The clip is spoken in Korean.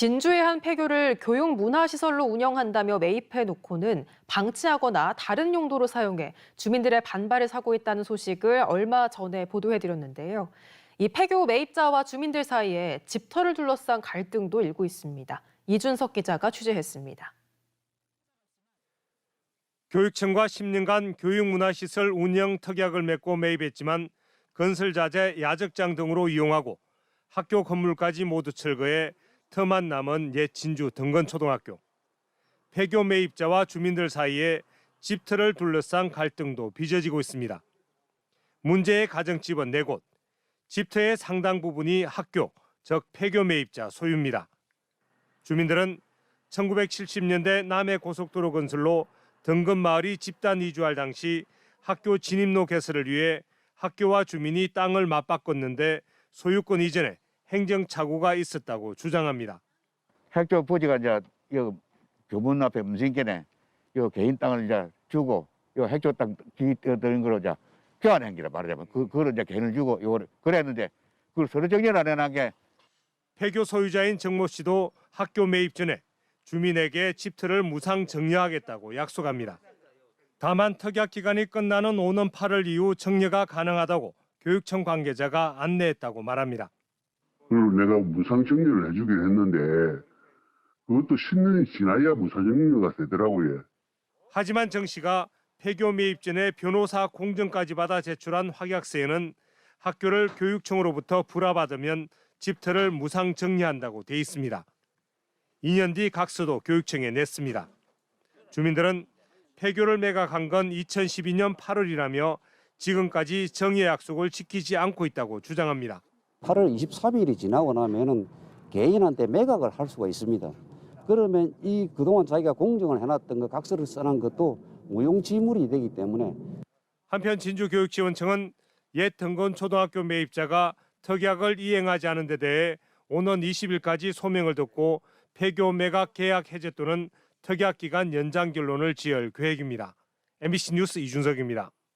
진주의 한 폐교를 교육 문화시설로 운영한다며 매입해 놓고는 방치하거나 다른 용도로 사용해 주민들의 반발을 사고 있다는 소식을 얼마 전에 보도해드렸는데요. 이 폐교 매입자와 주민들 사이에 집터를 둘러싼 갈등도 일고 있습니다. 이준석 기자가 취재했습니다. 교육청과 10년 간 교육문화시설 운영 특약을 맺고 매입했지만 건설 자재 야적장 등으로 이용하고 학교 건물까지 모두 철거해 터만 남은 옛 진주 등건초등학교. 폐교 매입자와 주민들 사이에 집터를 둘러싼 갈등도 빚어지고 있습니다. 문제의 가정집은 4곳, 집터의 상당 부분이 학교, 즉 폐교 매입자 소유입니다. 주민들은 1970년대 남해 고속도로 건설로 등금 마을이 집단 이주할 당시 학교 진입로 개설을 위해 학교와 주민이 땅을 맞바꿨는데 소유권 이전에 행정착오가 있었다고 주장합니다. 학교 부지가 이제 요 교문 앞에 문신께네 요 개인 땅을 이제 주고 요 학교 땅 기드는 거로 이제 교환 행기라 말하자면 그 그걸 이제 개인을 주고 요걸 그랬는데 그걸 서로 정리를 안 해놓은 게 폐교 소유자인 정모 씨도 학교 매입 전에 주민에게 집터를 무상 정리하겠다고 약속합니다. 다만 특약 기간이 끝나는 오는 8월 이후 정리가 가능하다고 교육청 관계자가 안내했다고 말합니다. 그리고 내가 무상 정리를 해주긴 했는데 그것도 10년이 지나야 무상 정리가 되더라고요. 하지만 정 씨가 폐교 매입 전에 변호사 공증까지 받아 제출한 확약서에는 학교를 교육청으로부터 불화받으면 집터를 무상 정리한다고 돼 있습니다. 2년 뒤 각서도 교육청에 냈습니다. 주민들은 폐교를 매각한 건 2012년 8월이라며 지금까지 정의 약속을 지키지 않고 있다고 주장합니다. 8월 23일이 지나고 나면은 개인한테 매각을 할 수가 있습니다. 그러면 이 그동안 자기가 공정을 해놨던 그 각서를 써놓은 것도 무용지물이 되기 때문에 한편 진주교육지원청은 옛 등건 초등학교 매입자가 특약을 이행하지 않은 데 대해 오는 20일까지 소명을 듣고 폐교 매각 계약 해제 또는 특약 기간 연장 결론을 지을 계획입니다. MBC 뉴스 이준석입니다.